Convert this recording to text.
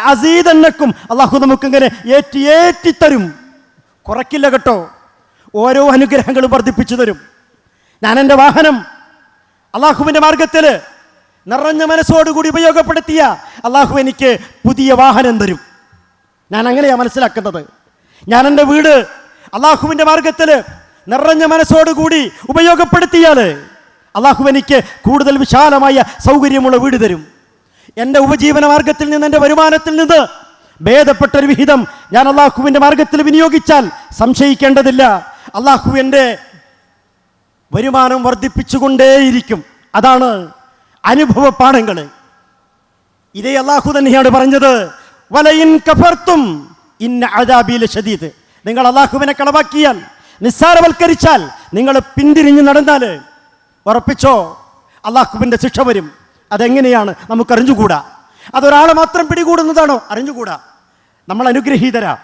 അസീതന്നക്കും അള്ളാഹു നമുക്കിങ്ങനെ ഏറ്റി ഏറ്റിത്തരും കുറയ്ക്കില്ല കേട്ടോ. ഓരോ അനുഗ്രഹങ്ങളും വർദ്ധിപ്പിച്ചു തരും. ഞാൻ എന്റെ വാഹനം അള്ളാഹുവിന്റെ മാർഗത്തിൽ നിറഞ്ഞ മനസ്സോടുകൂടി ഉപയോഗപ്പെടുത്തിയ അള്ളാഹു എനിക്ക് പുതിയ വാഹനം തരും. ഞാൻ അങ്ങനെയാണ് മനസ്സിലാക്കുന്നത്. ഞാൻ എന്റെ വീട് അള്ളാഹുവിന്റെ മാർഗത്തിൽ നിറഞ്ഞ മനസ്സോടുകൂടി ഉപയോഗപ്പെടുത്തിയാൽ അള്ളാഹു എനിക്ക് കൂടുതൽ വിശാലമായ സൗകര്യമുള്ള വീട് തരും. എന്റെ ഉപജീവന മാർഗത്തിൽ നിന്ന് എന്റെ വരുമാനത്തിൽ നിന്ന് ഭേദപ്പെട്ടൊരു വിഹിതം ഞാൻ അള്ളാഹുവിന്റെ മാർഗത്തിൽ വിനിയോഗിച്ചാൽ സംശയിക്കേണ്ടതില്ല. അള്ളാഹു എന്റെ വരുമാനം വർദ്ധിപ്പിച്ചുകൊണ്ടേയിരിക്കും. അതാണ് അനുഭവ പാഠങ്ങൾ. ഇതേ അള്ളാഹു തന്നെയാണ് പറഞ്ഞത് വലയിൻ കഫർത്തും ഇന്ന അദാബിലെ ഷദീദ് നിങ്ങൾ അള്ളാഹുവിനെ കളവാക്കിയാൽ നിസ്സാരവൽക്കരിച്ചാൽ നിങ്ങൾ പിന്തിരിഞ്ഞ് നടന്നാൽ ഉറപ്പിച്ചോ അള്ളാഹുവിന്റെ ശിക്ഷ വരും. അതെങ്ങനെയാണ്? നമുക്ക് അറിഞ്ഞുകൂടാ അതൊരാളെ മാത്രം പിടികൂടുന്നതാണോ? അറിഞ്ഞുകൂടാ. നമ്മൾ അനുഗ്രഹീതരാ